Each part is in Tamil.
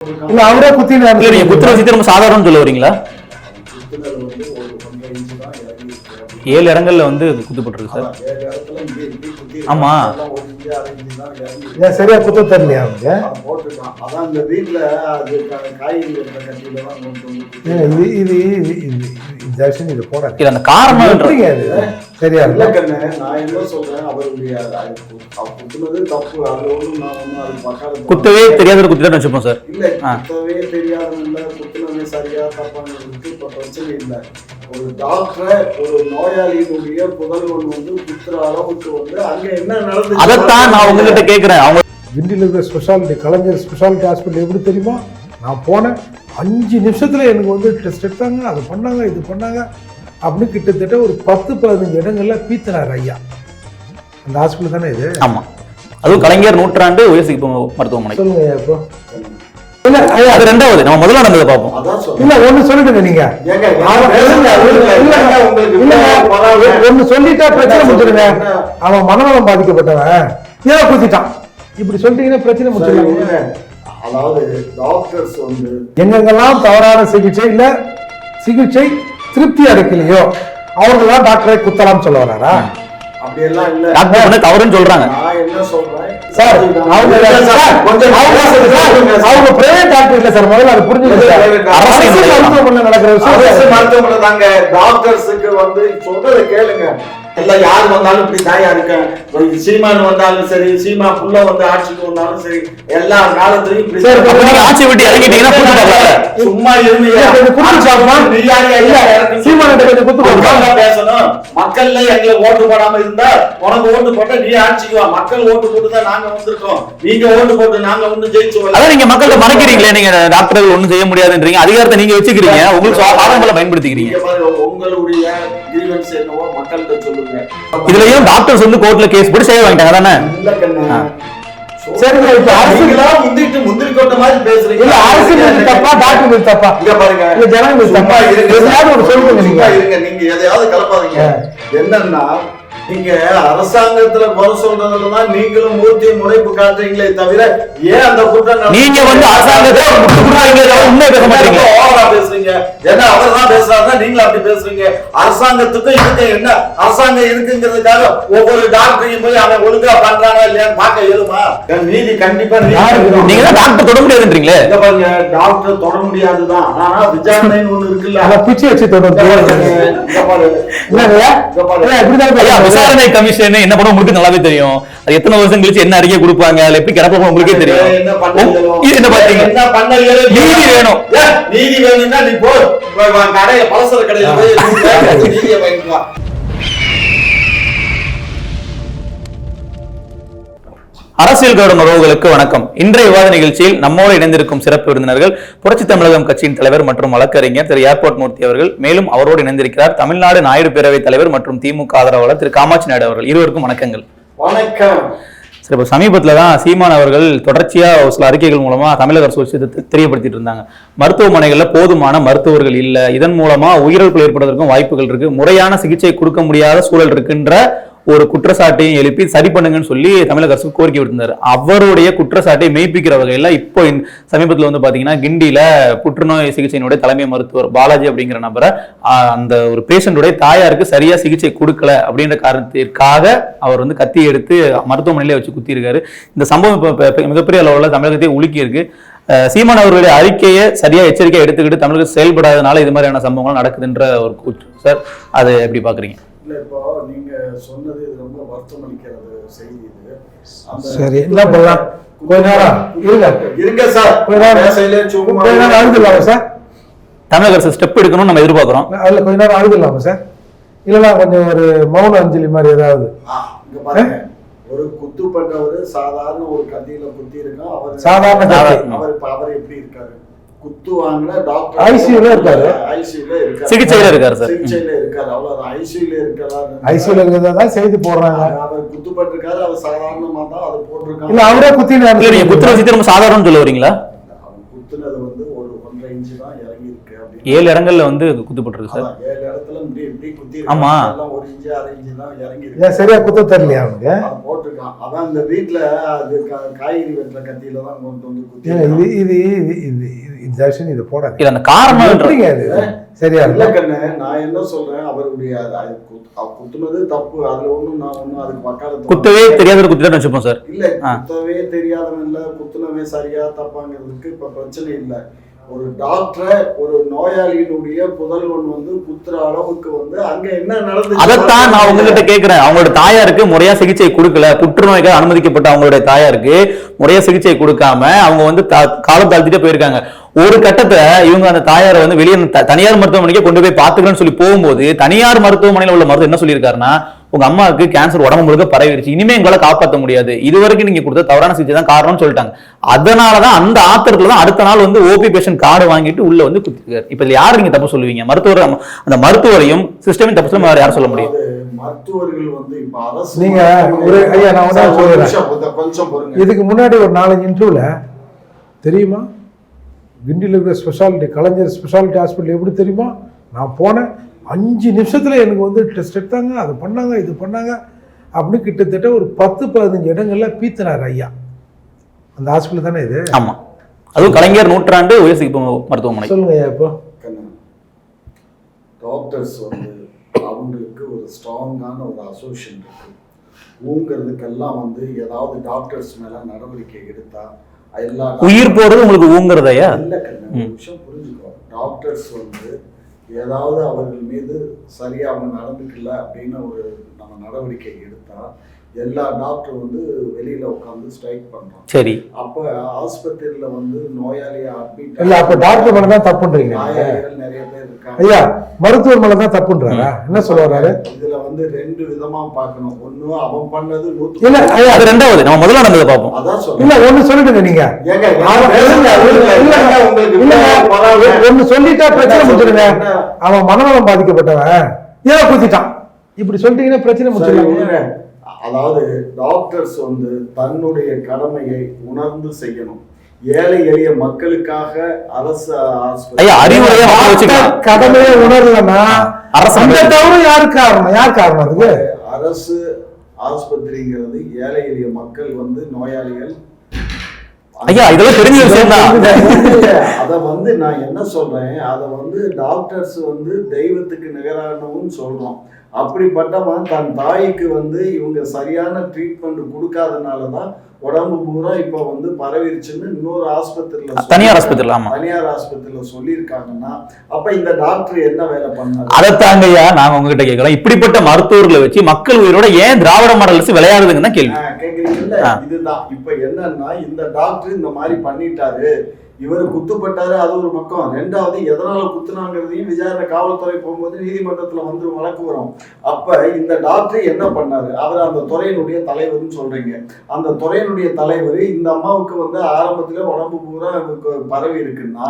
இல்ல அவரே குத்தினாரு நீங்க குத்துற விஷயத்தை நம்ம சாதாரண சொல்ல வரீங்களா? ஏழு இடங்கள்ல வந்து குத்துப்பட்டிருக்கு சார். ஆமா. ஏன் சரியா குத்த தெரியலையா அவங்க? இது இது இது இது விஷயம் இது போடாது. இல்ல அந்த காரணம் சரியா இல்ல கண்ணு நான் என்ன சொல்றேன் அவருடைய குத்துனது தப்பு. அது நான் குத்தவே தெரியாத குத்திதான் வச்சுப்போம் சார். இல்ல. குத்தவே தெரியாதவங்க இல்ல குத்துனவே சரியா இப்ப பிரச்சனை இல்ல. ஒரு டாக்டரை ஒரு நோயாளியினுடைய புதல்வன் வந்து குத்துற அளவுக்கு வந்து அங்க என்ன நடந்துச்சு? அதைத்தான் நான் உங்ககிட்ட கேக்குறேன் அவங்க கிண்டியில் இருக்கிற ஸ்பெஷாலிட்டி கலைஞர் ஸ்பெஷாலிட்டி ஹாஸ்பிட்டல் எப்படி தெரியுமா? நான் போனேன். அஞ்சு நிமிஷத்துல எனக்கு வந்து டெஸ்ட் எடுத்தாங்க அது பண்ணாங்க இது பண்ணாங்க. அப்படின்னு கிட்டத்தட்ட ஒரு பத்து பதினஞ்சு இடங்கள்ல பீத்தினார் ஐயா. அந்த ஹாஸ்பிட்டல் தானே இது? ஆமா. அதுவும் கலைஞர் நூற்றாண்டு உயர் சிகிச்சை மருத்துவமனை. சொல்லுங்க ஐயா இப்போ. அது ரெண்டாவது. நம்ம முதல்ல நடந்ததை பார்ப்போம். இல்ல ஒண்ணு சொல்லிடுங்க நீங்க. ஒண்ணு சொல்லிட்டா பிரச்சனை முடிச்சிருங்க? அவன் மனநலம் பாதிக்கப்பட்டவன். ஏன் குத்திட்டான்? இப்படி சொல்லிட்டீங்கன்னா பிரச்சனை விடுங்க. அதாவது டாக்டர்ஸ் வந்து எங்கெங்கெல்லாம் தவறான சிகிச்சை இல்ல சிகிச்சை திருப்தி அடைக்கலையோ அவர்களெல்லாம் டாக்டரை குத்தலாம் சொல்ல வராரா? டாக்டர் பண்ண தவறுன்னு சொல்றாங்க. சார் அவங்க அவங்க பிரைவேட் டாக்டர் இல்ல சார் முதல்ல அது doctor. அரசு மருத்துவமனையில் நடக்கிற அரசு விஷயம். மருத்துவமனை தாங்க. டாக்டர்ஸுக்கு வந்து சொல்றதை கேளுங்க. எல்லாம் யார் வந்தாலும் இப்படி தாயா இருக்கேன் ஒரு சீமான் வந்தாலும் சரி சீமா புள்ள வந்து ஆட்சிக்கு வந்தாலும் சரி எல்லா காலத்துலயும் இப்படி ஆட்சி விட்டு இறங்கிட்டீங்கன்னா? சும்மா? மக்கள்லாம் பேசணும். மக்கள்ல எங்களுக்கு ஓட்டு போடாம இருந்தா உனக்கு ஓட்டு போட்டா நீ ஆட்சிக்கு வா. மக்கள் ஓட்டு போட்டு தான் நாங்க வந்திருக்கோம். நீங்க ஓட்டு போட்டு நாங்க வந்து ஜெயிச்சு. அதான் நீங்க மக்கள்கிட்ட மறைக்கிறீங்களே நீங்க டாக்டர்கள் ஒண்ணும் செய்ய முடியாதுன்றீங்க. அதிகாரத்தை நீங்க வச்சுக்கிறீங்க. உங்களுக்கு ஆரம்பல பயன்படுத்திக்கிறீங்க. உங்களுடைய கிரீவன்ஸ் என்னவோ மக்கள்கிட்ட சொல்லுங்க. இதுலயும் டாக்டர்ஸ் வந்து கோர்ட்ல கேஸ் போட்டு செய்ய வாங்கிட்டாங்க? தானே. சரிங்க, இப்ப அரசு- முந்திட்டு முந்திரி கொட்ட மாதிரி பேசுறீங்க. இல்ல அரசு மீது தப்பா டாக்டர் மீது தப்பா? இங்க பாருங்க. இல்ல ஜனங்க மீது தப்பா இருங்க. எதையாவது ஒரு சொல்லுங்க நீங்க. இருங்க. நீங்க எதையாவது கலப்பாதீங்க. என்னன்னா நீங்க அரசாங்கத்துல குறை சொல்றதுலதான் நீங்களும் மூர்த்தி முனைப்பு காட்டுறீங்களே தவிர ஏன் அந்த குற்றம்? நீங்க வந்து அரசாங்கத்தை உண்மையை பேச மாட்டீங்க. ஓவரா பேசுறீங்க? ஏன்னா அவர் தான் பேசுறாருன்னா நீங்களும் அப்படி பேசுறீங்க. அரசாங்கத்துக்கும் இதுக்கு என்ன? அரசாங்கம் இருக்குங்கிறதுக்காக ஒவ்வொரு டாக்டரையும் போய் அவன் ஒழுங்கா பண்றானா இல்லையான்னு பார்க்க இயலுமா? நீதி கண்டிப்பா. நீங்க தான் டாக்டர் தொட முடியாதுன்றீங்களே? இங்க பாருங்க டாக்டர் தொட முடியாதுதான். ஆனா விசாரணைன்னு ஒண்ணு இருக்குல்ல. அத பிச்சை வச்சு தொடர்ந்து விசாரணை கமிஷன் என்ன பண்ணுவோம் உங்களுக்கு நல்லாவே தெரியும். அது எத்தனை வருஷம் கழிச்சு என்ன அறிக்கை கொடுப்பாங்க அதுல எப்படி கிடப்போம் உங்களுக்கே தெரியும். பண்ண? இது என்ன பாத்தீங்க பண்ண? நீதி வேணும். நீதி வேணும்னா நீ போ. கடையில பலசர கடையில போய் அரசியல் கௌரவ உறவுகளுக்கு வணக்கம். இன்றைய விவாத நிகழ்ச்சியில் நம்மோடு இணைந்திருக்கும் சிறப்பு விருந்தினர்கள் புரட்சி தமிழகம் கட்சியின் தலைவர் மற்றும் வழக்கறிஞர் திரு ஏர்போர்ட் மூர்த்தி அவர்கள் மேலும் அவரோடு இணைந்திருக்கிறார் தமிழ்நாடு நாயுடு பேரவைத் தலைவர் மற்றும் திமுக ஆதரவாளர் திரு காமாட்சி நாயுடு அவர்கள். இருவருக்கும் வணக்கங்கள். வணக்கம். சரி இப்போ சமீபத்தில் தான் சீமான் அவர்கள் தொடர்ச்சியாக ஒரு சில அறிக்கைகள் மூலமா தமிழக அரசு விஷயத்தை தெரியப்படுத்திட்டு இருந்தாங்க. மருத்துவமனைகளில் போதுமான மருத்துவர்கள் இல்லை. இதன் மூலமா உயிரிழப்பு ஏற்படுவதற்கும் வாய்ப்புகள் இருக்கு. முறையான சிகிச்சை கொடுக்க முடியாத சூழல் இருக்குன்ற ஒரு குற்றச்சாட்டையும் எழுப்பி சரி பண்ணுங்கன்னு சொல்லி தமிழக அரசு கோரிக்கை விடுத்திருந்தார். அவருடைய குற்றச்சாட்டை மெய்ப்பிக்கிற வகையில் இப்போ சமீபத்தில் வந்து பார்த்தீங்கன்னா கிண்டியில் புற்றுநோய் சிகிச்சையினுடைய தலைமை மருத்துவர் பாலாஜி அப்படிங்கிற நபரை அந்த ஒரு பேஷண்ட்டுடைய தாயாருக்கு சரியாக சிகிச்சை கொடுக்கல அப்படின்ற காரணத்திற்காக அவர் வந்து கத்தி எடுத்து மருத்துவமனையிலே வச்சு குத்தியிருக்காரு. இந்த சம்பவம் இப்போ மிகப்பெரிய அளவில் தமிழகத்தை உலுக்கி இருக்கு சீமான் அவர்களுடைய அறிக்கையை சரியாக எச்சரிக்கை எடுத்துக்கிட்டு தமிழகம் செயல்படாதனால இது மாதிரியான சம்பவங்கள் நடக்குதுன்ற ஒரு கூற்று. சார் அதை எப்படி பார்க்குறீங்க இல்ல இப்போ நீங்க சொன்னது இது ரொம்ப வருத்தம் அளிக்கிறது செய்தி இது. சரி, என்ன பண்ணலாம்? கொஞ்ச நேரம் இருங்க. இருங்க சார். கொஞ்ச நேரம் பேசையிலே சும்மா கொஞ்ச நேரம் அழுதுலாமா சார்? தமிழக அரசு ஸ்டெப் எடுக்கணும்னு நம்ம எதிர்பார்க்கிறோம். அதுல கொஞ்ச நேரம் அழுதுலாமா சார்? இல்லைன்னா கொஞ்சம் ஒரு மௌன அஞ்சலி மாதிரி ஏதாவது. ஆ, இங்க பாருங்க. ஒரு குத்து பண்றவரு சாதாரண ஒரு கத்தியில குத்தி இருக்கோம் அவர் சாதாரண. அவர் இப்ப அவர் எப்படி இருக்காரு? குத்து வாங்கின டாக்டர் ICU ல இருக்காரு. ஐசியூல இருக்காரு. சிகிச்சையில இருக்காரு சார். சிகிச்சையில இருக்காரு. அவ்வளவுதான். ஐசியூல இருக்கலாம் ஐசியூல இருக்கிறதா தான் செய்தி போடுறாங்க. அவர் குத்து பட்டிருக்காரு அவர் சாதாரணமா தான் அதை போட்டிருக்காங்க. இல்ல அவரே குத்தினாரு இல்ல நீங்க குத்துற வச்சு திரும்ப சாதாரண சொல்ல வரீங்களா குத்துனது வந்து ஒரு ஒன்றரை இன்ச்சு தான் இறங்கி இருக்கு ஏழு இடங்கள்ல வந்து குத்துப்பட்டிருக்கு சார். ஏழு இடத்துல இப்படி இப்படி குத்தி ஆமா. எல்லாம் ஒரு இன்ச்சு அரை இன்ச்சு தான் இறங்கி சரியா குத்த தெரியலையா அவனுக்கு? அதை போட்டிருக்கான். அதான் இந்த வீட்டுல அது காய்கறி வெட்டுற கத்தியில தான் கொண்டு வந்து குத்தி இது இது இது இது விஷயம் இதை போடாது. இல்ல அந்த காரணம் அது சரியா இல்ல கண்ணு நான் என்ன சொல்றேன்? அவருடைய குத்துனது தப்பு. அதுல ஒண்ணும் நான் ஒண்ணும் அதுக்கு வக்காலத்து குத்தவே தெரியாத குத்திட்டு வச்சுப்போம் சார். இல்ல. குத்தவே தெரியாதவன் இல்ல. குத்துனவே சரியா தப்பாங்கிறதுக்கு இப்ப பிரச்சனை இல்ல. ஒரு டாக்டரை ஒரு நோயாளியினுடைய புதல்வன் வந்து குத்துற அளவுக்கு வந்து அங்க என்ன நடந்துச்சு? அதைத்தான் நான் உங்ககிட்ட கேக்குறேன். அவங்களோட தாயாருக்கு முறையா சிகிச்சை கொடுக்கல. புற்றுநோய்க்கு அனுமதிக்கப்பட்ட அவங்களுடைய தாயாருக்கு முறையா சிகிச்சை கொடுக்காம அவங்க வந்து காலம் தாழ்த்திட்டே போயிருக்காங்க. ஒரு கட்டத்தை இவங்க அந்த தாயாரை வந்து வெளியே த- தனியார் மருத்துவமனைக்கே கொண்டு போய் பாத்துக்கிறேன்னு சொல்லி போகும்போது தனியார் மருத்துவமனையில் உள்ள மருத்துவம் என்ன சொல்லியிருக்காருன்னா உங்க அம்மாவுக்கு கேன்சர் உடம்பு முழுக்க பரவிடுச்சு இனிமே எங்களால காப்பாற்ற முடியாது. இது வரைக்கும் நீங்க கொடுத்த தவறான சிகிச்சை தான் காரணம்னு சொல்லிட்டாங்க. அதனாலதான் அந்த ஆத்திரத்துல தான் அடுத்த நாள் வந்து ஓபி பேஷண்ட் கார்டு வாங்கிட்டு உள்ள வந்து குத்திருக்காரு இப்ப இதுல யாரு நீங்க தப்பு சொல்லுவீங்க? மருத்துவர் அந்த மருத்துவரையும் சிஸ்டமையும் தப்பு சொல்ல வேற யார் சொல்ல முடியும் அதாவது மருத்துவர்கள் வந்து இப்ப அரசு நீங்க ஒரு- ஐயா, நான் சொல்றேன். இதுக்கு முன்னாடி ஒரு நாலஞ்சு இன்டர்வியூல தெரியுமா? கிண்டியில் இருக்கிற ஸ்பெஷாலிட்டி கலைஞர் ஸ்பெஷாலிட்டி ஹாஸ்பிட்டல் எப்படி தெரியுமா? நான் போனேன். அஞ்சு நிமிஷத்தில் எனக்கு வந்து டெஸ்ட் எடுத்தாங்க அது பண்ணாங்க இது பண்ணாங்க. அப்படி கிட்டத்தட்ட ஒரு பத்து பதினஞ்சு இடங்கள்ல பீத்தினார் ஐயா. அந்த ஹாஸ்பிட்டல் தானே இது? ஆமா. அதுவும் கலைஞர் நூற்றாண்டு உயர் சிகிச்சை மருத்துவமனை. சொல்லுங்க ஐயா இப்போ. கண்ணா, டாக்டர்ஸ் வந்து அவங்களுக்கு ஒரு ஸ்ட்ராங்கான ஒரு அசோசியேஷன் இருக்கு. ஊங்கிறதுக்கெல்லாம் வந்து ஏதாவது டாக்டர்ஸ் மேல நடவடிக்கை எடுத்தா எல்லா உயிர் போறது உங்களுக்கு ஊங்குறதையா இல்ல கண்ணு, விஷயம் புரிஞ்சுக்கோ. டாக்டர்ஸ் வந்து ஏதாவது அவர்கள் மீது சரியா அவங்க நடந்துக்கல அப்படின்னு ஒரு நம்ம நடவடிக்கை எடுத்தா எல்லா டாக்டர் வந்து வெளியில உட்காந்து ஸ்ட்ரைக் பண்றோம். சரி. அப்ப ஆஸ்பத்திரியில வந்து நோயாளியை அட்மிட் இல்ல அப்ப டாக்டர் மேல தான் தப்புன்றீங்க. நிறைய பேர் இருக்காங்க. ஐயா மருத்துவர் மேல தான் தப்புன்றாரா? என்ன சொல்ல வர்றாரு? இதுல வந்து ரெண்டு விதமா பார்க்கணும். ஒண்ணு அவன் பண்ணது நூத்து இல்ல அது ரெண்டாவது. நம்ம முதல்ல நடந்ததை பார்ப்போம். அதான் இல்ல ஒண்ணு சொல்லிடுங்க நீங்க. ஒண்ணு சொல்லிட்டா பிரச்சனை முடிச்சிருங்க? அவன் மனநலம் பாதிக்கப்பட்டவன். ஏன் குத்திட்டான்? இப்படி சொல்லிட்டீங்கன்னா பிரச்சனை விடுங்க. அதாவது டாக்டர்ஸ் வந்து தன்னுடைய கடமையை உணர்ந்து செய்யணும். ஏழை எளிய மக்களுக்காக அரசு கடமையை உணரலன்னா அரசு அந்த தவறு யாரு காரணம்? யார் காரணம் அதுக்கு? அரசு ஆஸ்பத்திரிங்கிறது ஏழை எளிய மக்கள் வந்து நோயாளிகள். ஐயா இதெல்லாம் தெரிஞ்ச விஷயம் அத வந்து நான் என்ன சொல்றேன்? அத வந்து டாக்டர்ஸ் வந்து தெய்வத்துக்கு நிகரானவும் சொல்றோம். அப்படிப்பட்டவன் தன் தாய்க்கு வந்து இவங்க சரியான ட்ரீட்மெண்ட் கொடுக்காதனாலதான் உடம்பு பூரா இப்ப வந்து பரவிருச்சுன்னு இன்னொரு ஆஸ்பத்திரியில தனியார் ஆஸ்பத்திரியில. தனியார் ஆஸ்பத்திரியில சொல்லியிருக்காங்கன்னா அப்ப இந்த டாக்டர் என்ன வேலை பண்ணாரு? அதைத்தாங்க ஐயா நாங்க உங்ககிட்ட கேட்கிறோம். இப்படிப்பட்ட மருத்துவர்களை வச்சு மக்கள் உயிரோட ஏன் திராவிட மாடல் அரசு விளையாடுதுன்னு தான் கேள்வி. ஆ. இதுதான். இப்ப என்னன்னா இந்த டாக்டர் இந்த மாதிரி பண்ணிட்டாரு. இவர் குத்துப்பட்டாரு அது ஒரு பக்கம். ரெண்டாவது எதனால குத்துனாங்கிறதையும் விசாரணை காவல்துறை போகும்போது நீதிமன்றத்துல வந்து வழக்கு வரும். அப்ப இந்த டாக்டர் என்ன பண்ணாரு? அவர் அந்த துறையினுடைய தலைவர்னு சொல்றீங்க. அந்த துறையினுடைய தலைவர் இந்த அம்மாவுக்கு வந்து ஆரம்பத்துல உடம்பு பூரா பரவி இருக்குன்னா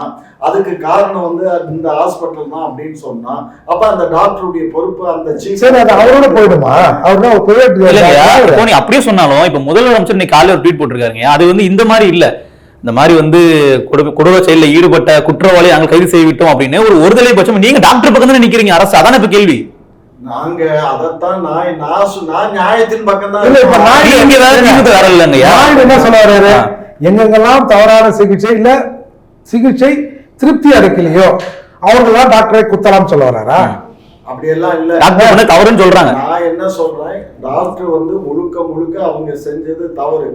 அதுக்கு காரணம் வந்து இந்த ஹாஸ்பிட்டல் தான் அப்படின்னு சொன்னா அப்ப அந்த டாக்டருடைய பொறுப்பு அந்த அவரோட போயிடுமா? அவர் அப்படியே சொன்னாலும் இப்ப முதலமைச்சர் இன்னைக்கு காலையில ஒரு ட்வீட் போட்டிருக்காருங்க. அது வந்து இந்த மாதிரி இல்ல. இந்த மாதிரி வந்து கொடு- கொடூர செயலில் ஈடுபட்ட குற்றவாளி நாங்கள் கைது செய்துவிட்டோம் அப்படின்னு ஒரு ஒருதலை பட்சம் நீங்க டாக்டர் பக்கம் தானே நிக்கிறீங்க? அரசு அதானே இப்ப கேள்வி? நாங்க அதைத்தான் நான் நான் நான் நியாயத்தின் பக்கம் தான் இல்ல, இப்ப நான் நீங்க வேற வேற என்ன. எங்கெங்கெல்லாம் தவறான சிகிச்சை இல்ல சிகிச்சை திருப்தி அடைக்கலையோ அவர்களெல்லாம் டாக்டரை குத்தலாம் சொல்ல வர்றாரா அப்படியெல்லாம் இல்ல. டாக்டர் பண்ண தவறுன்னு சொல்றாங்க. நான் என்ன சொல்றேன்? டாக்டர் வந்து முழுக்க முழுக்க அவங்க செஞ்சது தவறு.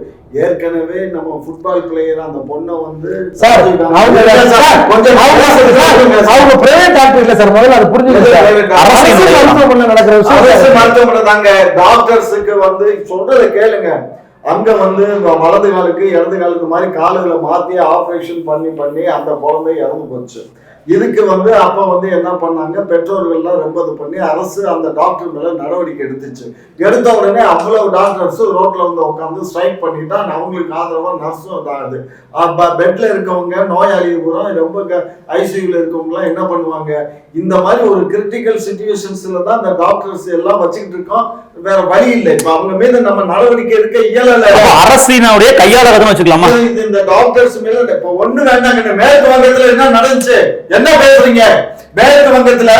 ஏற்கனவே நம்ம ஃபுட்பால் பிளேயர் அந்த பொண்ணை வந்து சார் அவங்க கொஞ்சம் அவங்க பிரைவேட் டாக்டர் இல்ல சார் முதல்ல அது private அரசு. மருத்துவமனையில் நடக்கிற விஷயம் அரசு. மருத்துவமனை தாங்க. டாக்டர்ஸுக்கு வந்து சொல்றதை கேளுங்க. அங்க வந்து வலது காலுக்கு இடது காலுக்கு மாதிரி காலுகளை மாத்தி ஆபரேஷன் பண்ணி பண்ணி அந்த குழந்தை இறந்து போச்சு. இதுக்கு வந்து அப்போ வந்து என்ன பண்ணாங்க? பெற்றோர்கள்லாம் ரொம்ப இது பண்ணி அரசு அந்த டாக்டர் மேலே நடவடிக்கை எடுத்துச்சு. எடுத்த உடனே அவ்வளவு டாக்டர்ஸும் ரோட்டில் வந்து உட்காந்து ஸ்ட்ரைக் பண்ணிட்டா அவங்களுக்கு ஆதரவாக நர்ஸும் இதாகுது. பெட்டில் இருக்கவங்க நோயாளி பூரா ரொம்ப ஐசியூவில் இருக்கவங்க என்ன பண்ணுவாங்க? இந்த மாதிரி ஒரு கிரிட்டிக்கல் சுச்சுவேஷன்ஸ்ல தான் இந்த டாக்டர்ஸ் எல்லாம் வச்சுக்கிட்டு இருக்கோம். வேற வழி இல்லை. இப்ப அவங்க மீது நம்ம நடவடிக்கை எடுக்க இயலல. அரசினுடைய கையாளர் வச்சுக்கலாமா? இது இந்த டாக்டர்ஸ் மேல இப்ப ஒண்ணு வேண்டாங்க. மேற்கு வங்கத்துல என்ன நடந்துச்சு? என்ன பேசுறீங்க? மேற்கு வங்கத்துல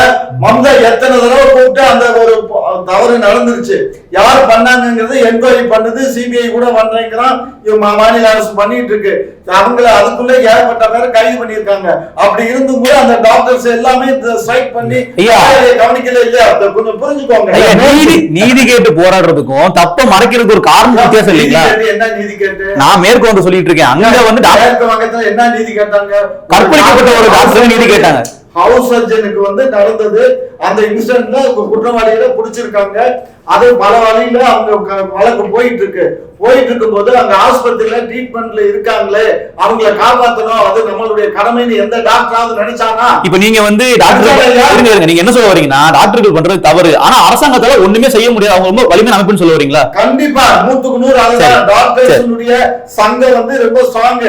மம்தா எத்தனை தடவை கூப்பிட்டு அந்த ஒரு தவறு நடந்துருச்சு. யார் பண்ணாங்கங்கிறது என்கொயரி பண்ணுது சிபிஐ கூட பண்றேங்கிறான். மா- மாநில அரசு பண்ணிட்டு இருக்கு அவங்கள அதுக்குள்ள ஏகப்பட்ட பேர் கைது பண்ணியிருக்காங்க. அப்படி இருந்தும் கூட அந்த டாக்டர்ஸ் எல்லாமே ஸ்ட்ரைக் பண்ணி கவனிக்கல இல்லையா? கொஞ்சம் புரிஞ்சுக்கோங்க. நீதி நீதி கேட்டு போராடுறதுக்கும் தப்ப மறைக்கிறதுக்கு ஒரு காரணம் வித்தியாசம் இல்லைங்களா? என்ன நீதி கேட்டு? நான் மேற்கு வந்து சொல்லிட்டு இருக்கேன். அங்க வந்து டாக்டர் என்ன நீதி கேட்டாங்க? கற்பழிக்கப்பட்ட ஒரு டாக்டர் நீதி கேட்டாங்க. ஹவுஸ் சர்ஜனுக்கு வந்து நடந்தது. அந்த இன்சிடென்ட்ல குற்றவாளிகளை பிடிச்சிருக்காங்க. அது பல வழியில அவங்க வழக்கு போயிட்டு இருக்கு. போயிட்டு இருக்கும்போது அங்க ஆஸ்பத்திரியில ட்ரீட்மெண்ட்ல இருக்காங்களே அவங்கள காப்பாத்தணும். அது நம்மளுடைய கடமைன்னு எந்த டாக்டராவது நினைச்சானா? இப்ப நீங்க வந்து டாக்டர் நீங்க என்ன சொல்ல வரீங்கன்னா டாக்டர்கள் பண்றது தவறு. ஆனா அரசாங்கத்தால ஒண்ணுமே செய்ய முடியாது. அவங்க ரொம்ப வலிமை அமைப்புன்னு சொல்ல வரீங்களா? கண்டிப்பா. நூத்துக்கு நூறு. அதுதான் டாக்டர்ஸுடைய சங்கம் வந்து ரொம்ப ஸ்ட்ராங்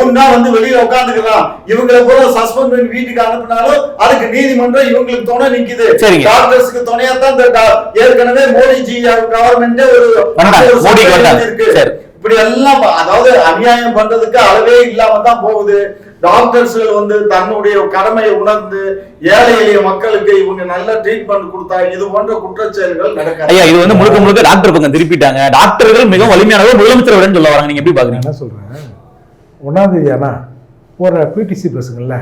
ஊன்னா வந்து வெளியில உட்காந்துக்கலாம் இவங்களை பூரா சஸ்பெண்ட் பண்ணி வீட்டுக்கு அனுப்புனாலும் அதுக்கு நீதிமன்றம் இவங்களுக்கு துணை நிக்குது. சரிங்க. டாக்டர்ஸ்க்கு துணையா தான் ஏற்கனவே மோடிஜி கவர்மெண்டே ஒரு வந்தாங்க. இருக்கு. இப்படி எல்லாம் அதாவது அநியாயம் பண்றதுக்கு அளவே இல்லாம தான் போகுது. டாக்டர்ஸ்கள் வந்து தன்னுடைய கடமையை உணர்ந்து ஏழை எளிய மக்களுக்கு இவங்க நல்ல ட்ரீட்மெண்ட் கொடுத்தா இது போன்ற குற்றச்செயல்கள் நடக்காது. ஐயா இது வந்து முழுக்க முழுக்க டாக்டர் பக்கம் திருப்பிட்டாங்க. டாக்டர்கள் மிகவும் வலிமையானவர் முதலமைச்சர் விடன்னு சொல்ல வராங்க. நீங்க எப்படி பாக்குறீங்க என்ன சொல்கிறேன் ஒன்றாந்தேதி ஆனால் போகிற பிடிசி பஸ்ஸுங்களில்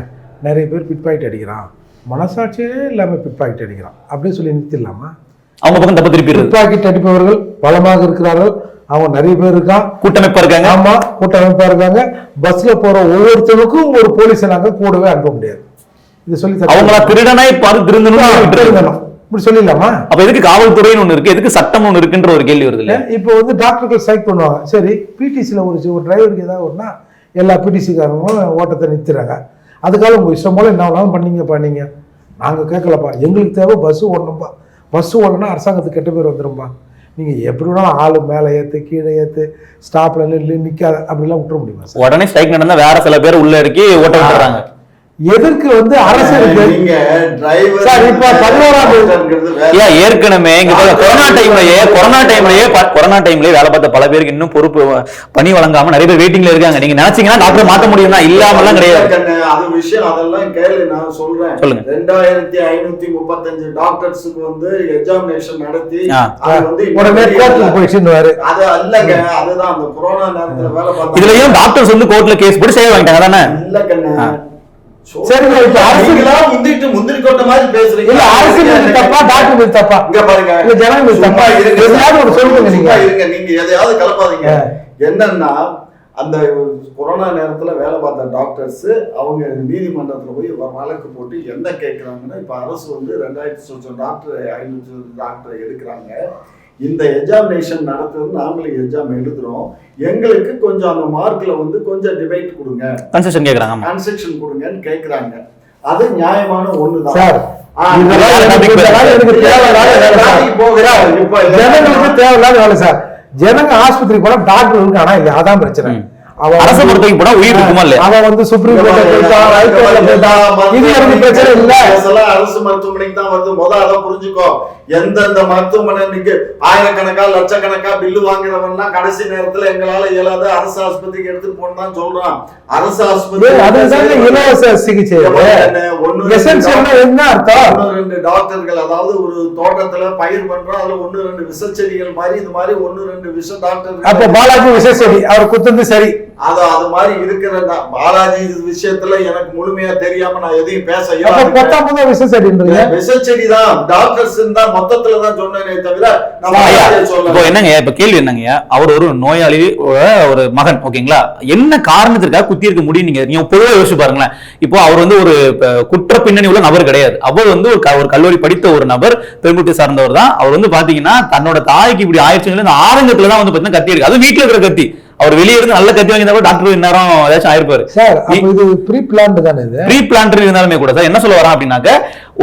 நிறைய பேர் பிட் பாக்கெட் அடிக்கிறான். மனசாட்சியே இல்லாமல் பிட் பாக்கெட் அடிக்கிறான். அப்படின்னு சொல்லி நிறுத்திடலாமா? அவங்க பக்கம் தப்பு திருப்பிடுறது. பிட் பாக்கெட் அடிப்பவர்கள் பலமாக இருக்கிறார்கள். அவங்க நிறைய பேர் இருக்கான் கூட்டமைப்பா இருக்காங்க. ஆமா கூட்டமைப்பா இருக்காங்க. பஸ்ல போற ஒவ்வொருத்தருக்கும் ஒரு போலீஸை நாங்க கூடவே அனுப்ப முடியாது. இது சொல்லி அவங்களா திருடனாய் பார்த்து திருந்தணும் திருந்தணும். இப்படி சொல்லிடலாமா? அப்ப எதுக்கு காவல்துறைன்னு ஒண்ணு இருக்கு? எதுக்கு சட்டம் ஒண்ணு இருக்குன்ற ஒரு கேள்வி வருது இல்ல இப்போ வந்து டாக்டர்கள் ஸ்ட்ரைக் பண்ணுவாங்க. சரி பிடிசியில் ஒரு ஒரு டிரைவருக்கு ஏதாவது ஒன்றா எல்லா பிடிசிக்காரங்களும் ஓட்டத்தை நிறுத்துறாங்க. அதுக்காக உங்கள் இஷ்டம் போல என்ன வேணாலும் பண்ணீங்க பண்ணீங்க நாங்கள் கேட்கலப்பா. எங்களுக்கு தேவை பஸ்ஸு ஓடணும்பா. பஸ்ஸு ஓடணும்னா அரசாங்கத்துக்கு கெட்ட பேர் வந்துரும்பா. நீங்கள் எப்படி வேணாலும் ஆள் மேலே ஏற்று கீழே ஏற்று ஸ்டாப்பில் நில்லு நிற்காத அப்படிலாம் விட்டுற முடியுமா உடனே ஸ்ட்ரைக் நடந்தால் வேற சில பேர் உள்ளே இறக்கி ஓட்ட விட்டுறாங்க. எதற்கு வந்து அரசு இருக்கு நீங்க டிரைவர் சார், இப்ப பதினோராம் தேதி- ஏன் ஏற்கனவே இங்க கொரோனா டைம்லயே கொரோனா டைம்லயே கொரோனா டைம்லயே வேலை பார்த்த பல பேருக்கு இன்னும் பொறுப்பு பணி வழங்காம நிறைய பேர் வெயிட்டிங்ல இருக்காங்க. நீங்க நினைச்சீங்கன்னா டாக்டர் மாத்த முடியும்னா இல்லாமலாம் கிடையாது. அது விஷயம் அதெல்லாம் கேளு நான் சொல்றேன். சொல்லுங்க. ரெண்டாயிரத்தி ஐநூத்தி முப்பத்தஞ்சு டாக்டர்ஸுக்கு வந்து எக்ஸாமினேஷன் நடத்தி உடனே கோர்ட்டுக்கு. போயிடுச்சுன்னு அது அல்லங்க அதுதான் அந்த கொரோனா நேரத்துல வேலை பார்த்தா இதுலயும் டாக்டர்ஸ் வந்து கோர்ட்ல கேஸ் போட்டு சேவை வாங்கிட்டாங்க தானே இல்ல கண்ணு. சரிங்க, இப்ப அரசு- நீங்களா முந்திட்டு முந்திரி கொட்ட மாதிரி பேசுறீங்க? இல்ல அரசு மீது தப்பா டாக்டர் மீது தப்பா? இங்க பாருங்க இல்ல ஜனங்க மீது தப்பா? இருங்க. எதையாவது ஒரு சொல்லுங்க நீங்க. சும்மா இருங்க. நீங்க எதையாவது கலப்பாதீங்க. என்னன்னா அந்த கொரோனா நேரத்துல வேலை பார்த்த டாக்டர்ஸ் அவங்க நீதிமன்றத்துல போய் வழக்கு போட்டு என்ன கேட்கறாங்கன்னா இப்ப அரசு வந்து ரெண்டாயிரத்தி சொச்சம் டாக்டர் ஐநூத்தி டாக்டர் எடுக்கிறாங்க. இந்த எக்ஸாமினேஷன் நடத்துறது நாங்களும் எக்ஸாம் எழுதுறோம். எங்களுக்கு கொஞ்சம் அந்த மார்க்ல வந்து கொஞ்சம் டிபேட் கொடுங்க. கன்செஷன் கேக்குறாங்க ஆமா. கன்செக்ஷன் கொடுங்கன்னு கேக்குறாங்க. அது நியாயமான தேவையில்லாத வேலை. சார். ஜனங்களுக்கு தேவையில்லாத வேலை சார். ஜனங்க ஆஸ்பத்திரிக்கு போனா டாக்டர் இருக்கானா இல்ல அதான் பிரச்சனை. அரசு வந்து- பொறுத்தவரைக்கும் போனா உயிர் இருக்குமா அவன் வந்து சுப்ரீம் கோர்ட்ல போயிட்டான் இது எனக்கு பிரச்சனை இல்ல. இதெல்லாம் அரசு மருத்துவமனைக்கு தான் வருது. முத அதான் புரிஞ்சுக்கோ. எந்தெந்த மருத்துவமனை இன்னைக்கு ஆயிரக்கணக்கா லட்சக்கணக்கா பில்லு வாங்குறவன்லாம் கடைசி நேரத்துல எங்களால இயலாத அரசு ஆஸ்பத்திரிக்கு எடுத்துட்டு போன்னு சொல்றான். அரசு ஆஸ்பத்திரி இலவச சிகிச்சை ஒண்ணு ரெண்டு டாக்டர்கள் அதாவது ஒரு தோட்டத்துல பயிர் பண்றோம் அதுல ஒண்ணு ரெண்டு விஷச்செடிகள் மாதிரி இது மாதிரி ஒண்ணு ரெண்டு விஷ டாக்டர் அப்ப பாலாஜி விசேஷரி அவர் குத்துந்து சரி. அது அது மாதிரி இருக்கிற பாலாஜி விஷயத்துல எனக்கு முழுமையா தெரியாம நான் எதையும் பேச விசேஷரின்றீங்க விஷச்செடி தான் டாக்டர்ஸ் இருந்தா மொத்தத்துல தான் சொன்னேனே தவிர என்னங்க இப்ப கேள்வி என்னங்க அவர் ஒரு நோயாளி ஒரு- மகன் ஓகேங்களா? என்ன காரணத்திற்காக குத்தி இருக்க முடியும் நீங்க? நீங்க பொதுவாக யோசிச்சு பாருங்களேன். இப்போ அவர் வந்து ஒரு குற்ற பின்னணி உள்ள நபர் கிடையாது. அவர் வந்து ஒரு க- ஒரு கல்லூரி படித்த ஒரு நபர் பெருங்குட்டி சார்ந்தவர் தான். அவர் வந்து பாத்தீங்கன்னா தன்னோட தாய்க்கு இப்படி ஆயிடுச்சுன்னு இந்த ஆரம்பத்துல தான் வந்து பாத்தீங்கன்னா கத்தி இருக்கு அது வீட்டுல இருக்கிற கத்தி. அவர் வெளியே இருந்து நல்ல கத்தி வாங்கி கூட டாக்டர் இந்நேரம் ஏதாச்சும் ஆயிருப்பாரு. சார் இது ப்ரீ பிளான்டு தானே இது? ப்ரீ பிளான்டர் இருந்தாலுமே கூட சார் என்ன சொல்ல வரேன் அப்படின்னாக்க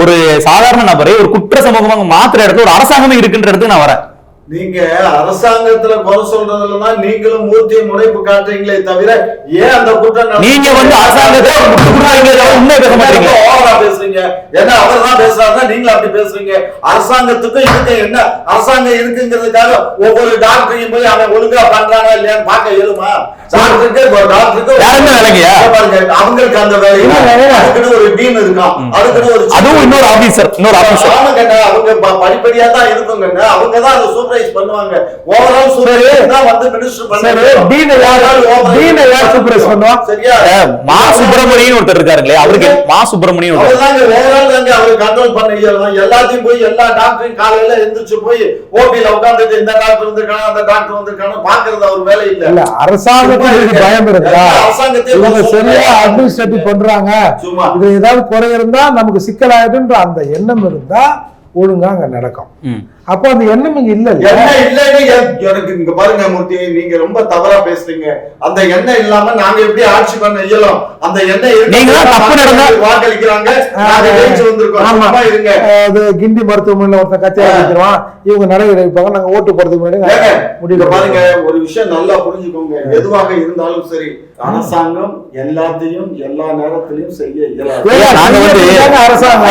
ஒரு சாதாரண நபரை ஒரு குற்ற சமூகமாக மாத்துற இடத்துல ஒரு அரசாங்கமே இருக்குன்ற இடத்துக்கு நான் வரேன். நீங்க அரசாங்கத்துல குறை சொல்றதுல தான் நீங்களும் மூர்த்தியும் முனைப்பு காட்டுறீங்களே தவிர ஏன் அந்த குற்றம்? நீங்க வந்து அரசாங்கத்தை உண்மையை பேச மாட்டீங்க. ஓவரா பேசுறீங்க ஏன்னா அவர் தான் பேசுறாருன்னா நீங்களும் அப்படி பேசுறீங்க அரசாங்கத்துக்கும் இதுக்கு என்ன அரசாங்கம் இருக்குங்கிறதுக்காக ஒவ்வொரு டாக்டரையும் போய் அவன் ஒழுங்கா பண்றானா இல்லையான்னு பார்க்க இயலுமா டாக்டருக்கு டாக்டருக்கு யாருமே வேலைங்கய்யா? இங்க பாருங்க, அவங்களுக்கு அந்த வேலை இல்ல, இல்ல. அதுக்குன்னு ஒரு டீம் இருக்கான் அதுக்குன்னு ஒரு அதுவும் இன்னொரு ஆபீசர் இன்னொரு ஆபீசர் அவங்க படிப்படியா தான் இருக்குங்கண்ணா. அவங்க தான் அதை supervise பண்ணுவாங்க. Overall supervise தான் வந்து சரி, பண்ணுவாங்க. டீனை யார் டீனை யார் supervise பண்ணுவா? சரியா? மா சுப்பிரமணியன் ஒருத்தர் இருக்காருங்களே அவருக்கு மா சுப்பிரமணியன் ஒருத்தர் அவர்தாங்க overall தாங்க அவரு control பண்ண இயலும். எல்லாத்தையும் போய் எல்லா டாக்டரையும் காலையில எந்திரிச்சு போய் OP ல உட்கார்ந்துட்டு இந்த டாக்டர் வந்திருக்கானா, அந்த டாக்டர் வந்திருக்கானா பார்க்கிறது அவர் வேலை இல்ல. இல்ல அரசாங்கத்துக்கு பயம் இவங்க சொல்லுங்க. சரியா அட்மினிஸ்ட்ரேட்டிவ் பண்றாங்க சும்மா. இது ஏதாவது குறை இருந்தா நமக்கு சிக்கலாயிடுன்ற அந்த எண்ணம் இருந்தா ஒழுங்கா அங்க நடக்கும் ம். அப்போ அந்த எண்ணம் இங்க இல்ல என்ன இல்லைன்னு என்- எனக்கு இங்க பாருங்க மூர்த்தி நீங்க ரொம்ப தவறா பேசுறீங்க. அந்த எண்ணெய் இல்லாம நாங்க எப்படி ஆட்சி பண்ண இயலும்? அந்த எண்ணெய். நீங்க தப்பு நடந்தா- வாக்களிக்கிறாங்க. நாங்க ஜெயிச்சு வந்திருக்கோம். ஆமா. இருங்க. அது கிண்டி மருத்துவமனையில ஒருத்தன் கத்தியா வைக்கிறோம் இவங்க வைப்பாங்க நாங்க ஓட்டு போறதுக்கு முன்னாடி இங்க பாருங்க. ஒரு விஷயம் நல்லா புரிஞ்சுக்கோங்க. எதுவாக இருந்தாலும் சரி அரசாங்கம் எல்லாத்தையும் எல்லா நேரத்திலையும் செய்ய இயலாது. அரசாங்கம்.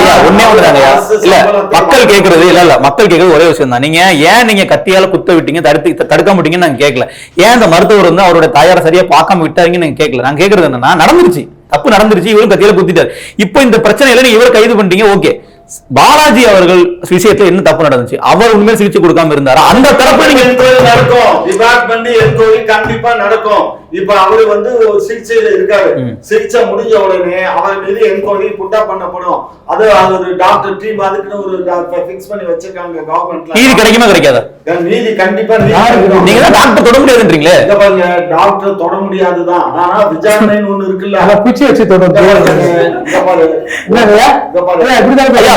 மக்கள் கேக்குறது இல்ல இல்ல மக்கள் கேக்குறது ஒரே ஒரே விஷயம் தான். நீங்க ஏன் நீங்க கத்தியால குத்த விட்டீங்க? தடுத்து தடுக்க மாட்டீங்கன்னு நாங்க கேட்கல ஏன் அந்த மருத்துவர் வந்து அவரோட தாயாரை சரியா பார்க்காம விட்டாருங்கன்னு நாங்க கேட்கல நாங்க கேக்குறது என்னன்னா நடந்துருச்சு. தப்பு நடந்துருச்சு. இவரும் கத்தியால குத்திட்டாரு. இப்போ இந்த பிரச்சனையில நீங்க இவரை கைது பண்ணிட்டீங்க ஓகே. பாலாஜி அவர்கள் விஷயத்துல என்ன தப்பு நடந்துச்சு? அவர் உண்மையில சிகிச்சை கொடுக்காம இருந்தாரா? அந்த தரப்பு நீங்க நடக்கும் கண்டிப்பா நடக்கும். இப்ப அவரு வந்து ஒரு சிகிச்சையில இருக்காரு. சிகிச்சை முடிஞ்ச உடனே அவர் மீது என்கொயரி புட்டா பண்ணப்படும். அது ஒரு டாக்டர் டீம் அதுக்குன்னு ஒரு பிக்ஸ் பண்ணி வச்சிருக்காங்க நீதி கவர்மெண்ட்ல கிடைக்குமா கிடைக்காதா? நீதி கண்டிப்பா நீதி. நீங்க தான் டாக்டர் தொட முடியாதுன்றீங்களே? இங்க பாருங்க டாக்டர் தொட முடியாதுதான். ஆனா விசாரணைன்னு ஒண்ணு இருக்குல்ல. அதை பிச்சை வச்சு பேசுறாங்க.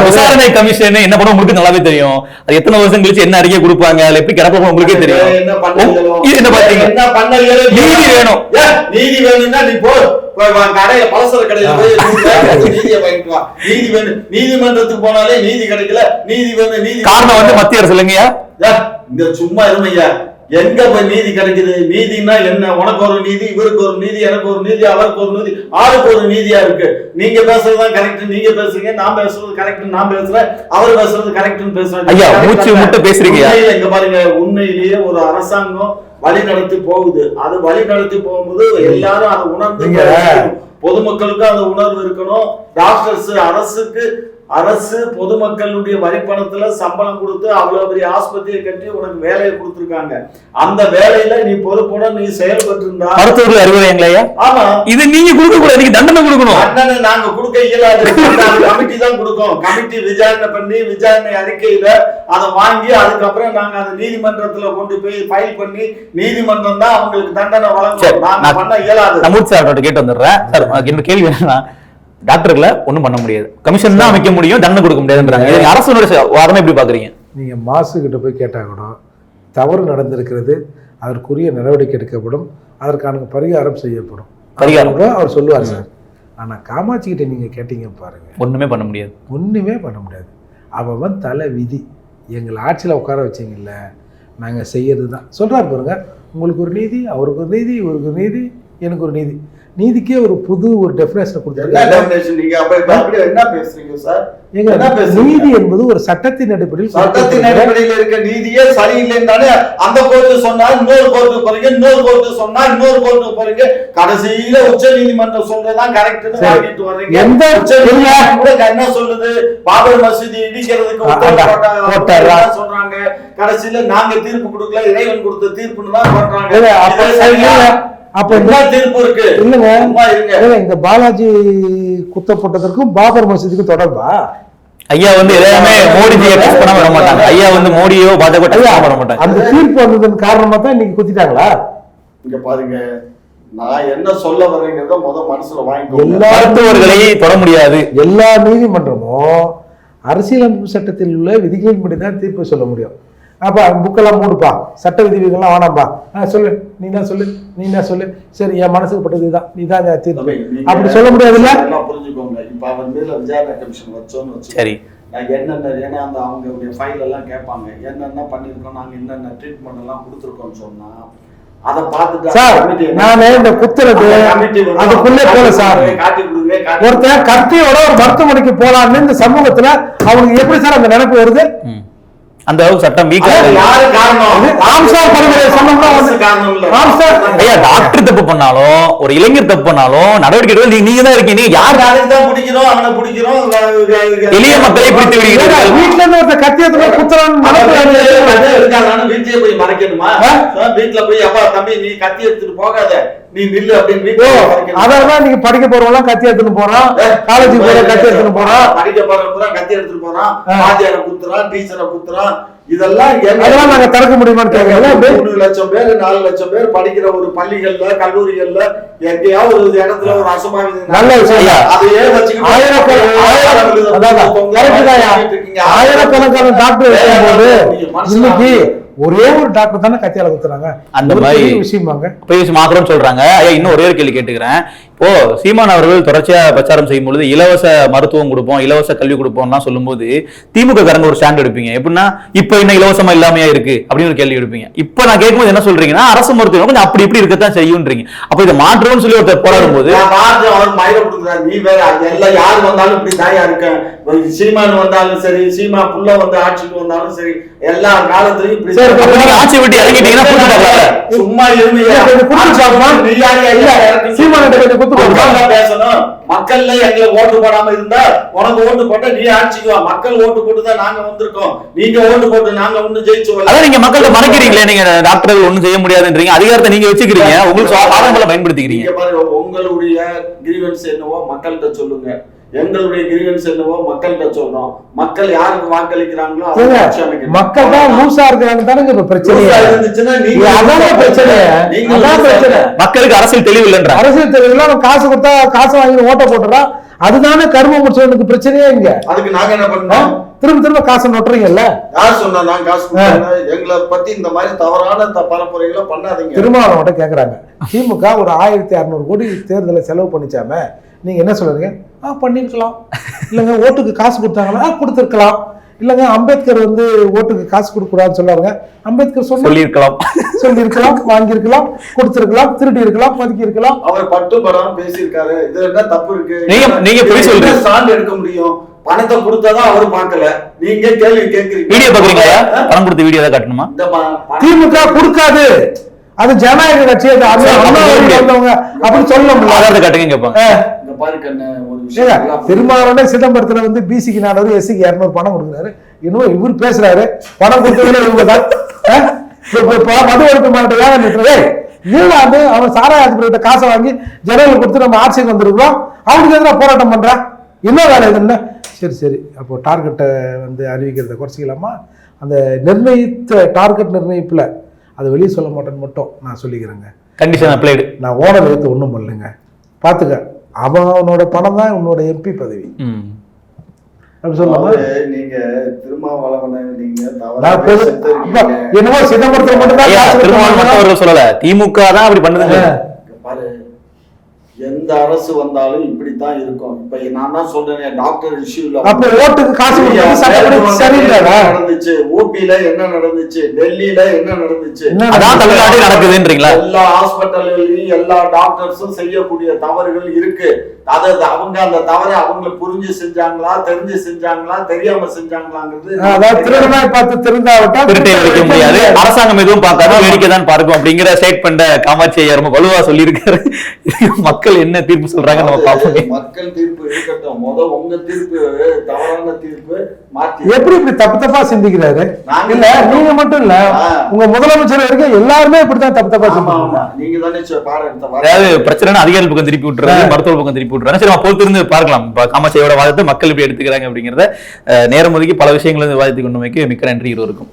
விசாரணை கமிஷன் என்ன பண்ணும் உங்களுக்கு நல்லாவே தெரியும். அது எத்தனை வருஷம் கழிச்சு என்ன அறிக்கை கொடுப்பாங்க எப்படி கிடப்ப உங்களுக்கே தெரியும். என்ன பண்ண வேணும். நீதி வேணும்னா நீ போ. கடையில பலசர கடையில போய் நீதியை வாங்கிட்டு வா. நீதி வேணும். நீதிமன்றத்துக்கு போனாலே நீதி கிடைக்கல. நீதி வேணும் நீதி காரணம் வந்து மத்திய அரசு இல்லைங்கய்யா? இங்க சும்மா இருமையா? எங்க போய் நீதி கிடைக்குது? நீதினா என்ன? உனக்கு ஒரு நீதி இவருக்கு ஒரு நீதி எனக்கு ஒரு நீதி அவருக்கு ஒரு நீதி ஆளுக்கு ஒரு நீதியா இருக்கு. நீங்க பேசுறதுதான் கரெக்ட் நீங்க பேசுறீங்க நான் பேசுறது கரெக்ட் நான் பேசுறேன் அவர் பேசுறது கரெக்ட்னு பேசுறேன். ஐயா, மூச்சு முட்டை பேசுறீங்கய்யா. உண்மையில இங்க பாருங்க உண்மையிலேயே ஒரு அரசாங்கம் வழி நடத்தி போகுது. அது வழி நடத்தி போகும்போது எல்லாரும் அதை உணர்ந்து பொதுமக்களுக்கும் அந்த உணர்வு இருக்கணும். டாக்டர்ஸ் அரசுக்கு அரசு பொதுமக்களுடைய வரிப்பணத்துல சம்பளம் கொடுத்து அவ்வளவு பெரிய ஆஸ்பத்திரியை கட்டி உனக்கு வேலையை கொடுத்திருக்காங்க. அந்த வேலையில நீ பொறுப்புட நீ செயல்பட்டு இருந்தா மருத்துவர்கள் அறிவுரைங்களா ஆமா. இது நீங்க கொடுக்க கூடாது நீங்க தண்டனை கொடுக்கணும். அண்ணனை நாங்க கொடுக்க இயலாது. கமிட்டி தான் கொடுக்கும். கமிட்டி விசாரணை பண்ணி விசாரணை அறிக்கையில அதை வாங்கி அதுக்கப்புறம் நாங்க அதை நீதிமன்றத்துல கொண்டு போய் ஃபைல் பண்ணி நீதிமன்றம் தான் அவங்களுக்கு தண்டனை வழங்கும் நாங்க நான்- பண்ண இயலாது. கேட்டு வந்துடுறேன். சார் என்னோட கேள்வி என்னன்னா டாக்டர்களை ஒண்ணும் பண்ண முடியாது. கமிஷன் தான் அமைக்க முடியும் தண்டனை கொடுக்க முடியாதுன்றாங்க. அரசனுடைய வாதனை எப்படி பாக்குறீங்க? நீங்க மாசு கிட்ட போய் கேட்டா கூட தவறு நடந்திருக்கிறது அதற்குரிய நடவடிக்கை எடுக்கப்படும் அதற்கான பரிகாரம் செய்யப்படும். பரிகாரம். கூட அவர் சொல்லுவார் சார். ஆனா காமாட்சி கிட்ட நீங்க கேட்டீங்க பாருங்க. ஒண்ணுமே பண்ண முடியாது. ஒண்ணுமே பண்ண முடியாது. அவன் தலை விதி. எங்களை ஆட்சியில் உட்கார வச்சிங்கல்ல நாங்க செய்யறது தான் சொல்றாரு பாருங்க. உங்களுக்கு ஒரு நீதி அவருக்கு ஒரு நீதி இவருக்கு ஒரு நீதி எனக்கு ஒரு நீதி. நீதிக்கே ஒரு புது ஒரு டெஃபினேஷன் கொடுத்துருக்காங்க. definition? நீங்க அப்ப இப்ப அப்படியே என்ன பேசுறீங்க சார் எங்க என்ன பேசுறீங்க? நீதி என்பது ஒரு சட்டத்தின் அடிப்படையில் சட்டத்தின் அடிப்படையில் இருக்க நீதியே சரியில்லைன்னு தானே அந்த கோர்ட்டு சொன்னா இன்னொரு கோர்ட்டு போறீங்க இன்னொரு கோர்ட்டு சொன்னா இன்னொரு கோர்ட்டு போறீங்க. கடைசியில உச்ச நீதிமன்றம் சொல்றதுதான் கரெக்ட்னு. வாங்கிட்டு வர்றீங்க. எந்த உச்ச நீதிமன்றம் கூட என்ன சொல்லுது? பாபர் மசூதி இடிக்கிறதுக்கு உத்தரவு சொல்றாங்க? கடைசியில நாங்க தீர்ப்பு கொடுக்கல இறைவன் கொடுத்த தீர்ப்புன்னு தான் பண்றாங்க அப்ப இல்லைங்க. ஏங்க, இந்த பாலாஜி குத்தப்பட்டதற்கும் பாபர் மசூதிக்கும் தொடர்பா? ஐயா வந்து எல்லாமே மோடிஜியை டச் பண்ண வர மாட்டாங்க. ஐயா வந்து மோடியோ பாஜக டச் பண்ண மாட்டாங்க. அந்த தீர்ப்பு வந்ததன் காரணமா தான் இன்னைக்கு குத்திட்டாங்களா? இங்க பாருங்க. நான் என்ன சொல்ல வரேங்கிறத முத மனசுல வாங்கிக்கோங்க. எல்லா மருத்துவர்களை தொட முடியாது. எல்லா நீதிமன்றமும் அரசியலமைப்பு சட்டத்தில் உள்ள விதிகளின்படி தான் தீர்ப்பு சொல்ல முடியும். அப்ப புக்கெல்லாம் மூடுப்பா. சட்ட விதிவிகள்லாம் வேணாம்பா. ஆ, சொல்லு. நீ தான் சொல்லு. நீ தான் சொல்லு. சரி என் மனசுக்கு பட்டது இதுதான். நீ தான் தீர்ப்பு அப்படி சொல்ல முடியாதுல்ல புரிஞ்சுக்கோங்க. இப்ப அவன் மேல விசாரணை கமிஷன் வச்சோன்னு வச்சு சரி. நான் என்னென்ன ஏன்னா அந்த அவங்களுடைய ஃபைல் எல்லாம் கேட்பாங்க. என்னென்ன பண்ணியிருக்கோம் நாங்க என்னென்ன ட்ரீட்மெண்ட் எல்லாம் கொடுத்துருக்கோம்னு சொன்னா அதை பார்த்துட்டு சார் என்ன- நானு இந்த குத்துறது அதுக்குள்ளே போல சார். ஒருத்தன் கத்தியோட ஒரு மருத்துவமனைக்கு போலான்னு இந்த சமூகத்துல அவனுக்கு எப்படி சார் அந்த நினைப்பு வருது. அந்த அளவுக்கு சட்டம் வீக்கா ஐயா டாக்டர் தப்பு பண்ணாலும் ஒரு இளைஞர் தப்பு பண்ணாலும் நடவடிக்கை எடுக்க நீங்க- தான் இருக்கீங்க. நீங்க யார் எளிய மக்களை பிடித்து விடுகிறீர்கள். வீட்டுல இருந்து ஒருத்தன் கத்தி எடுத்து குத்துறான்னு அவன் நினைப்பு வீட்டுல போய் மறைக்கணுமா? வீட்டுல போய் அப்பா தம்பி நீ கத்தி எடுத்துட்டு போகாத. நீ நில்லு அப்படின்னு அதான் நீங்க படிக்க போறவங்க கத்தி எடுத்துன்னு போறான் காலேஜ் போற கத்தி எடுத்துன்னு போறான் படிக்க போறவன் பூரா கத்தி எடுத்துட்டு போறான். வாத்தியாரை குத்துறான் டீச்சரை குத்துறான் இதெல்லாம் அதெல்லாம் நாங்க திறக்க முடியுமான்னு கேட்கல மூணு லட்சம் பேர் நாலு லட்சம் பேர் படிக்கிற ஒரு பள்ளிகள்ல கல்லூரிகள்ல எங்கேயாவது ஒரு இடத்துல ஒரு அசம்பாவிதம் நல்ல விஷயம். அதையே வச்சுக்கிட்டு correct தான்யா. ஆயிரக்கணக்கான டாக்டர் இன்னைக்கு ஒரே ஒரு டாக்டர் தானே கத்தியால குத்துறாங்க? அந்த ஒரு மாதிரி- விஷயமாங்க. பேசி மாத்திரம் சொல்றாங்க. ஐயா இன்னும் ஒரே ஒரு கேள்வி கேட்டுக்கிறேன். இப்போ சீமான் அவர்கள் தொடர்ச்சியா பிரச்சாரம் செய்யும் பொழுது இலவச மருத்துவம் கொடுப்போம் இலவச கல்வி கொடுப்போம்லாம் சொல்லும்போது திமுக காரங்க ஒரு ஸ்டாண்ட் எடுப்பீங்க. எப்படின்னா இப்ப என்ன இலவசமா இல்லாமையா இருக்கு? அப்படின்னு ஒரு கேள்வி எடுப்பீங்க. இப்ப நான் கேட்கும்போது என்ன சொல்றீங்கன்னா அரசு மருத்துவம் கொஞ்சம் அப்படி இப்படி இருக்கத்தான் செய்யும்ன்றீங்க அப்ப இதை மாற்றணும்னு சொல்லி ஒருத்தர் போராடும் போது நான் பார்த்து அவர் மயில கொடுக்குறாரு. நீ வேற எல்லாம் யார் வந்தாலும் இப்படி தாயா இருக்க. சீமான் வந்தாலும் சரி சீமா புள்ள வந்து ஆட்சிக்கு வந்தாலும் சரி எல்லா காலத்திலயும் இப்படி ஆட்சி விட்டு இறங்கிட்டீங்கன்னா? சும்மா பேசணும். மக்கள்ல ஓட்டு போடாம இருந்தா உனக்கு ஓட்டு போட்டா நீ ஆட்சிக்கு வா. மக்கள் ஓட்டு போட்டு தான் நாங்க வந்திருக்கோம். நீங்க ஓட்டு போட்டு நாங்க ஒண்ணு ஜெயிச்சு. அதான் நீங்க மக்கள்கிட்ட மறைக்கிறீங்களே நீங்க டாக்டர்கள் ஒண்ணும் செய்ய முடியாதுன்றீங்க. அதிகாரத்தை நீங்க வச்சுக்கிறீங்க. உங்களுக்கு பயன்படுத்திக்கிறீங்க. பாருங்க உங்களுடைய கிரீவன்ஸ் என்னவோ மக்கள்கிட்ட சொல்லுங்க. எங்களுடைய கிரீவன்ஸ் என்னவோ மக்கள்கிட்ட சொல்றோம். மக்கள் யாருக்கு வாக்களிக்கிறாங்களோ. மக்கள் தான் லூசா இருக்கிறாங்க தானங்க இப்ப பிரச்சனையே. லூசா இருந்துச்சுன்னா பிரச்சனை. நீங்க அதான் பிரச்சனை. மக்களுக்கு அரசியல் தெளிவு இல்லைன்றாங்க அரசியல் தெரியல அவன் காசு கொடுத்தா காசு வாங்கி ஓட்ட போட்டுறான். அதுதானே கரும முடிச்சவனுக்கு பிரச்சனையே இங்க. அதுக்கு நாங்க என்ன? பண்ணோம் திரும்ப திரும்ப காசு நொட்டுறீங்கல்ல? யார் சொன்னா நான் காசு? எங்களை பத்தி இந்த மாதிரி தவறான பரப்புரைகளை பண்ணாதீங்க. திருமாவளவன்ட்ட கேக்குறாங்க. திமுக ஒரு ஆயிரத்தி அறுநூறு கோடி தேர்தலை செலவு பண்ணிச்சாம. நீங்க என்ன சொல்றீங்க? ஆ பண்ணிருக்கலாம். இல்லைங்க ஓட்டுக்கு காசு கொடுத்தாங்களா ஆ கொடுத்துருக்கலாம். இல்லைங்க அம்பேத்கர் வந்து ஓட்டுக்கு காசு கொடுக்க கூடாதுன்னு சொல்லாருங்க அம்பேத்கர் சொன்ன சொல்லியிருக்கலாம். சொல்லியிருக்கலாம் வாங்கியிருக்கலாம் கொடுத்திருக்கலாம் திருடி இருக்கலாம் பதுக்கி இருக்கலாம் அவர் பட்டு படம் பேசியிருக்காரு. இதுல என்ன தப்பு இருக்கு? நீங்க- நீங்க பொய் சொல்றீங்க. சான்று எடுக்க முடியும்? பணத்தை கொடுத்தாதான் அவர் பார்க்கல. நீங்க கேள்வி கேட்கறீங்க. வீடியோ பாக்குறீங்களா? பணம் கொடுத்த வீடியோ தான் காட்டணுமா? திமுக கொடுக்காது. அது ஜனநாயக கட்சி அது அண்ணா சரி, அண்ணா அப்படி வழியில வந்தவங்க அப்படி சொல்லணும்ல ஆதாரத்தை காட்டுங்க கேட்பாங்க. பாரு ஒரு விஷயம். திருமாவளவனே சிதம்பரத்துல வந்து பிசிக்கு நானூறு எஸ்சிக்கு இரநூறு பணம் கொடுக்குறாரு. இன்னும் இவர் பேசுறாரு. பணம் கொடுத்ததுல இவங்க தான் மது ஒழிப்பு வேலை நிறுத்துறது நீலாந்து அவன் சாராய அதிபர்கிட்ட காசை வாங்கி ஜனங்களுக்கு கொடுத்து நம்ம ஆட்சிக்கு வந்திருக்கிறோம். அவனுக்கு எதிராக போராட்டம் பண்றான் என்ன வேலை இது என்ன? சரி சரி. அப்போ டார்கெட்டை வந்து அறிவிக்கிறத குறைச்சிக்கலாமா? அந்த நிர்ணயித்த டார்கெட் நிர்ணயிப்புல அதை வெளியே சொல்ல மாட்டேன்னு மட்டும் நான் சொல்லிக்கிறேங்க. கண்டிஷன் அப்ளைடு நான் ஓனர் எடுத்து ஒன்றும் பண்ணலைங்க. பார்த்துக்க அவன் அவனோட பணம் தான் உன்னோட எம்பி பதவி. என்னமோ சிதம்பரத்தில் மட்டும் தான் சொல்லல? திமுக தான் அப்படி பாரு எந்த அரசு வந்தாலும் இப்படித்தான் இருக்கும். இப்ப நான் தான் சொல்றேன் டாக்டர் இஷ்யூல அப்ப ஓட்டுக்கு காசு நடந்துச்சு? ஊபில என்ன நடந்துச்சு? டெல்லியில என்ன நடந்துச்சு? நடக்குதுன்றீங்களா? எல்லா ஹாஸ்பிட்டல்லையும் எல்லா டாக்டர்ஸும் செய்யக்கூடிய தவறுகள் இருக்கு. அது அவங்க அந்த தவறை அவங்க புரிஞ்சு செஞ்சாங்களா தெரிஞ்சு செஞ்சாங்களா தெரியாம செஞ்சாங்களாங்கிறது அதாவது திருடனாய் பார்த்து திருந்தாவிட்டா திருட்டை வைக்க முடியாது. அரசாங்கம் எதுவும் பார்க்காது வேடிக்கை தான் பார்க்கும் அப்படிங்கிற ஸ்டேட்மெண்ட காமாட்சி ஐயா ரொம்ப வலுவா சொல்லியிருக்காரு. மக்கள் என்ன தீர்ப்பு சொல்றாங்க நம்ம பார்ப்போம். மக்கள் தீர்ப்பு இருக்கட்டும். முத உங்க தீர்ப்பு தவறான தீர்ப்பு மாத்தி எப்படி இப்படி தப்பு தப்பா சிந்திக்கிறாரு? இல்ல நீங்க மட்டும் இல்ல. உங்க முதலமைச்சர் வரைக்கும் எல்லாருமே இப்படித்தான் தப்பு தப்பா சிந்திக்கிறாங்க. நீங்க தானே அதாவது பிரச்சனை அதிகாரி பக்கம் திருப்பி விட்டுறாரு மருத்துவ பக்கம் திருப்பி விட்டுறாரு சரி பொறுத்திருந்து பார்க்கலாம். காமாட்சியோட வாதத்தை மக்கள் எப்படி எடுத்துக்கிறாங்க அப்படிங்கிறத நேரம் ஒதுக்கி பல விஷயங்களை விவாதித்து கொண்டு மிக்க நன்றி இருவருக்கும்.